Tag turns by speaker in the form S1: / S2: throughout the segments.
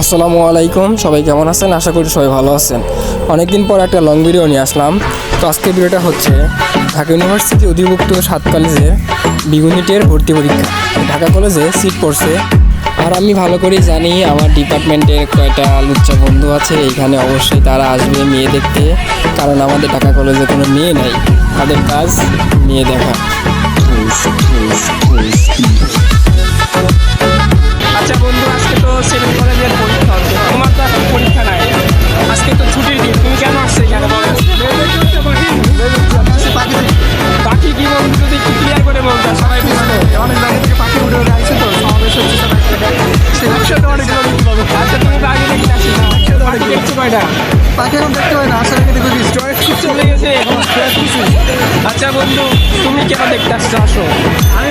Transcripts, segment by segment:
S1: আসসালামু আলাইকুম, সবাই কেমন আছেন? আশা করি সবাই ভালো আছেন। অনেকদিন পর একটা লং ভিডিও নিয়ে আসলাম। তো আজকের ভিডিওটা হচ্ছে ঢাকা ইউনিভার্সিটি অধিভুক্ত সাত কলেজে বিগুনিটের ভর্তি পরীক্ষা। ঢাকা কলেজে সিট পড়ছে। আর আমি ভালো করেই জানি আমার ডিপার্টমেন্টের কয়টা লুচ্চা বন্ধু আছে। এখানে অবশ্যই তারা আসবে মেয়ে দেখতে। কারণ আমাদের ঢাকা কলেজে কোনো মেয়ে নাই। তাদের কাজ মেয়ে দেখা।
S2: দেখছ
S3: পাখি এখন দেখতে পাই না আসার আগে দেখো
S2: চলে গেছে আচ্ছা বন্ধু তুমি কেন দেখতে আসছো? আসো।
S3: আমি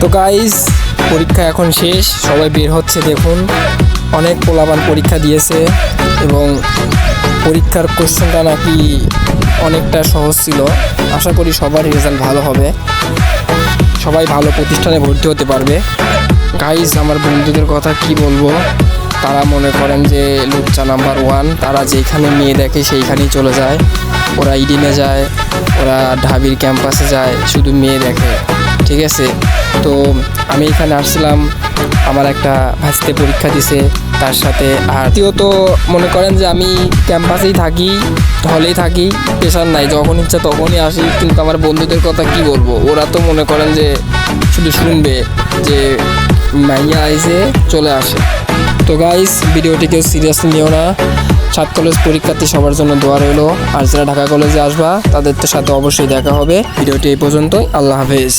S3: তো
S1: গাইস পরীক্ষা এখন শেষ, সবাই বের হচ্ছে দেখুন। অনেক পোলাপান পরীক্ষা দিয়েছে এবং পরীক্ষার কোশ্চেনটা নাকি অনেকটা সহজ ছিল। আশা করি সবার রেজাল্ট ভালো হবে। সবাই ভালো প্রতিষ্ঠানে ভর্তি হতে পারবে। গাইস আমার বন্ধুদের কথা কি বলব? তারা মনে করেন যে লুচ্চা নাম্বার ওয়ান, তারা যেখানে মেয়ে দেখে সেইখানেই চলে যায়। ওরা ইডিনে যায়, ওরা ঢাবির ক্যাম্পাসে যায়, শুধু মেয়ে দেখে। ঠিক আছে? তো আমি এখানে আসছিলাম, আমার একটা ভাস্তে পরীক্ষা দিছে, তার সাথে আর দ্বিতীয়ত মনে করেন যে আমি ক্যাম্পাসেই থাকি, হলেই থাকি, প্রেশার নাই, যখন ইচ্ছা তখনই আসি, কিন্তু আমার বন্ধুদের কথা কি বলব? ওরা তো মনে করেন যে শুধু শুনবে যে মাইয়া আইসে চলে আসে। তো গাইস ভিডিওটিকে সিরিয়াসলি নিও না। সাত কলেজ পরীক্ষার্থী সবার জন্য দোয়া রইল। আর যারা ঢাকা কলেজে আসবা, তাদের তো সাথে অবশ্যই দেখা হবে। ভিডিওটি এই পর্যন্তই, আল্লাহ হাফেজ।